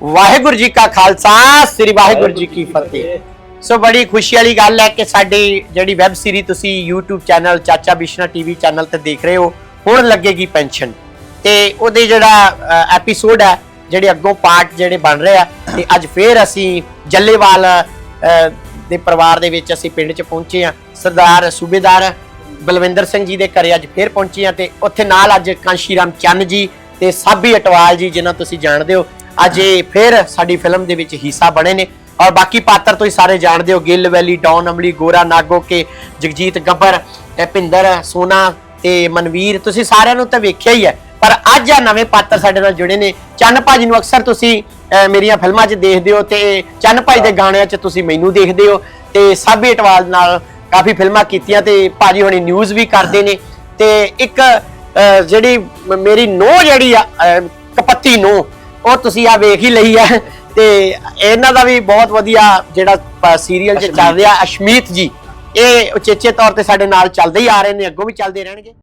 ਵਾਹਿਗੁਰੂ ਜੀ ਕਾ ਖਾਲਸਾ ਸ੍ਰੀ ਵਾਹਿਗੁਰੂ ਜੀ ਕੀ ਫਤਿਹ। ਸੋ ਬੜੀ ਖੁਸ਼ੀ ਵਾਲੀ ਗੱਲ ਹੈ ਕਿ ਸਾਡੀ ਜਿਹੜੀ ਵੈਬ ਸੀਰੀ ਤੁਸੀਂ YouTube ਚੈਨਲ ਚਾਚਾ ਬਿਸ਼ਨਾ ਟੀਵੀ ਚੈਨਲ ਤੇ ਦੇਖ ਰਹੇ ਹੋ ਹੁਣ ਲੱਗੇਗੀ ਪੈਨਸ਼ਨ। ਤੇ ਉਹਦੇ ਜਿਹੜਾ ਐਪੀਸੋਡ ਹੈ ਜਿਹੜੇ ਅੱਗੋਂ ਪਾਰਟ ਜਿਹੜੇ ਬਣ ਰਹੇ ਆ ਤੇ ਅੱਜ ਫੇਰ ਅਸੀਂ ਜੱਲੇਵਾਲ ਦੇ ਪਰਿਵਾਰ ਦੇ ਵਿੱਚ ਅਸੀਂ ਪਿੰਡ 'ਚ ਪਹੁੰਚੇ ਆ ਸਰਦਾਰ ਸੂਬੇਦਾਰ ਬਲਵਿੰਦਰ ਸਿੰਘ ਜੀ ਦੇ ਘਰੇ ਅੱਜ ਫੇਰ ਪਹੁੰਚੇ ਆ ਤੇ ਉੱਥੇ ਨਾਲ ਅੱਜ ਕਾਂਸ਼ੀ ਰਾਮ ਚੰਨ ਜੀ ਤੇ ਸਾਬੀ ਅਟਵਾਲ ਜੀ ਜਿਨ੍ਹਾਂ ਤੁਸੀਂ ਜਾਣਦੇ ਹੋ ਅਜੇ ਫਿਰ ਸਾਡੀ ਫਿਲਮ ਦੇ ਵਿੱਚ ਹਿੱਸਾ ਬਣੇ ਨੇ। ਔਰ ਬਾਕੀ ਪਾਤਰ ਤੁਸੀਂ ਸਾਰੇ ਜਾਣਦੇ ਹੋ, ਗਿੱਲ ਵੈਲੀ, ਡੌਨ ਅਮਲੀ, ਗੋਰਾ ਨਾਗੋ ਕੇ ਜਗਜੀਤ ਗੱਬਰ ਭਿੰਦਰ ਸੋਨਾ ਤੇ ਮਨਵੀਰ, ਤੁਸੀਂ ਸਾਰਿਆਂ ਨੂੰ ਤਾਂ ਵੇਖਿਆ ਹੀ ਹੈ। ਪਰ ਅੱਜ ਆ ਨਵੇਂ ਪਾਤਰ ਸਾਡੇ ਨਾਲ ਜੁੜੇ ਨੇ। ਚੰਨ ਭਾਜੀ ਨੂੰ ਅਕਸਰ ਤੁਸੀਂ ਮੇਰੀਆਂ ਫਿਲਮਾਂ 'ਚ ਦੇਖਦੇ ਹੋ ਤੇ ਚੰਨ ਭਾਜੀ ਦੇ ਗਾਣਿਆਂ 'ਚ ਤੁਸੀਂ ਮੈਨੂੰ ਦੇਖਦੇ ਹੋ। ਤੇ ਸਾਬੀ ਅਟਵਾਲ ਨਾਲ ਕਾਫੀ ਫਿਲਮਾਂ ਕੀਤੀਆਂ ਤੇ ਭਾਜੀ ਹੁਣੇ ਨਿਊਜ਼ ਵੀ ਕਰਦੇ ਨੇ। ਤੇ ਇੱਕ ਜਿਹੜੀ ਮੇਰੀ ਨੋ ਜਿਹੜੀ ਆ ਕਪੱਤੀ ਨੋ ਉਹ ਤੁਸੀਂ ਆ ਵੇਖ ਹੀ ਲਈ ਹੈ ਤੇ ਇਹਨਾਂ ਦਾ ਵੀ ਬਹੁਤ ਵਧੀਆ ਜਿਹੜਾ ਸੀਰੀਅਲ 'ਚ ਚੱਲ ਰਿਹਾ ਅਸ਼ਮੀਤ ਜੀ ਇਹ ਉਚੇਚੇ ਤੌਰ ਤੇ ਸਾਡੇ ਨਾਲ ਚੱਲਦੇ ਹੀ ਆ ਰਹੇ ਨੇ ਅੱਗੋਂ ਵੀ ਚੱਲਦੇ ਰਹਿਣਗੇ।